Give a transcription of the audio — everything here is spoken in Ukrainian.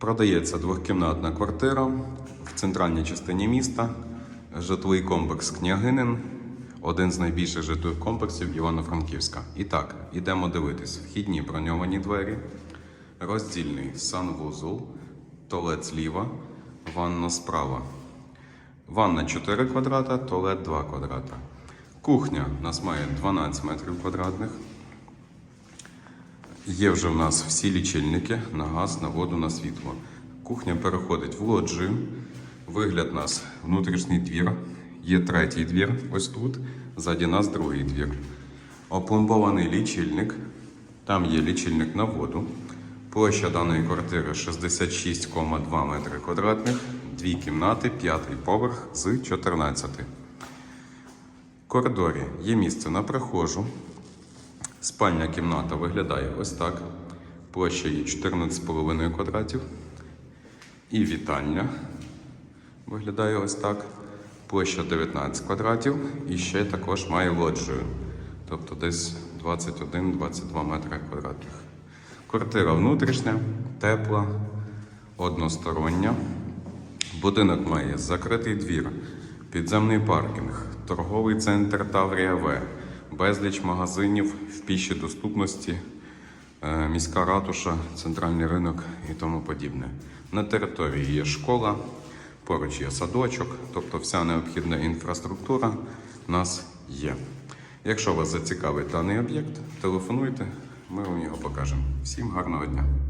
Продається двохкімнатна квартира в центральній частині міста. Житловий комплекс Княгинин, один з найбільших житлових комплексів Івано-Франківська. І так, ідемо дивитись. Вхідні броньовані двері, роздільний санвузол, туалет зліва, ванна справа. Ванна 4 квадрата, туалет 2 квадрата. Кухня у нас має 12 метрів квадратних. Є вже в нас всі лічильники на газ, на воду, на світло. Кухня переходить в лоджію. Вигляд у нас внутрішній двір. Є третій двір, ось тут. Ззаді нас другий двір. Опломбований лічильник. Там є лічильник на воду. Площа даної квартири 66,2 метри квадратних, дві кімнати, п'ятий поверх з 14. В коридорі є місце на прихожу. Спальня кімната виглядає ось так. Площа є 14,5 квадратів. І вітальня виглядає ось так. Площа 19 квадратів і ще також має лоджію. Тобто десь 21-22 метри квадратних. Квартира внутрішня, тепла, одностороння. Будинок має закритий двір, підземний паркінг, торговий центр Таврія В, безліч магазинів в пішій доступності, е, міська ратуша, центральний ринок і тому подібне. На території є школа, поруч є садочок, тобто вся необхідна інфраструктура в нас є. Якщо вас зацікавить даний об'єкт, телефонуйте, ми вам його покажемо. Всім гарного дня!